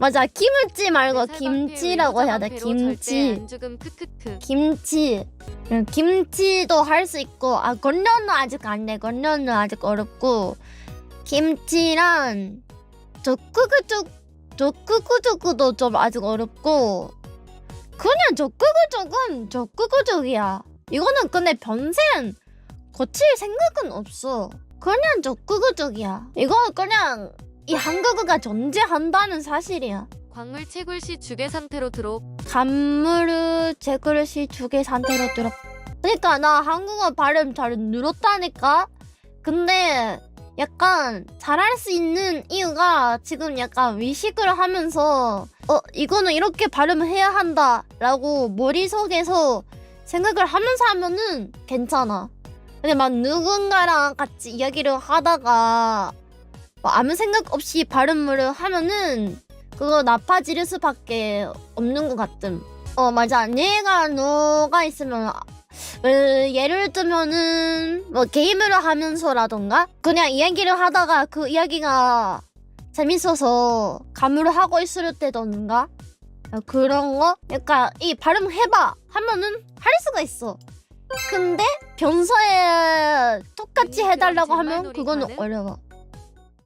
맞아. 김치 말고 내 김치라고 해야 돼. 네, 김치. 김치. 응, 김치도 할 수 있고 아 건면은 아직 안돼. 건면은 아직 어렵고 김치랑 적구구죽 적구구죽도 좀 아직 어렵고 그냥 적구구죽은 적구구죽이야. 이거는 근데 변생 고칠 생각은 없어. 그냥 적구구죽이야. 이거 그냥 이 한국어가 존재한다는 사실이야 광물 채굴시 주계 상태로 들어. 간물을 제 그릇이 두 개 상태로 들어. 그러니까 나 한국어 발음 잘 늘었다니까. 근데 약간 잘할 수 있는 이유가 지금 약간 위식을 하면서 어 이거는 이렇게 발음을 해야 한다라고 머릿속에서 생각을 하면서 하면은 괜찮아. 근데 막 누군가랑 같이 이야기를 하다가 뭐 아무 생각 없이 발음을 하면은 그거 나빠질 수밖에 없는 것 같음. 어 맞아. 내가 너가 있으면 아, 어, 예를 들면은 뭐 게임을 하면서라던가 그냥 이야기를 하다가 그 이야기가 재밌어서 감을 하고 있을 때던가 어, 그런 거. 그러니까 이 발음 해봐 하면은 할 수가 있어. 근데 변서에 똑같이 해달라고 하면 그거는 어려워.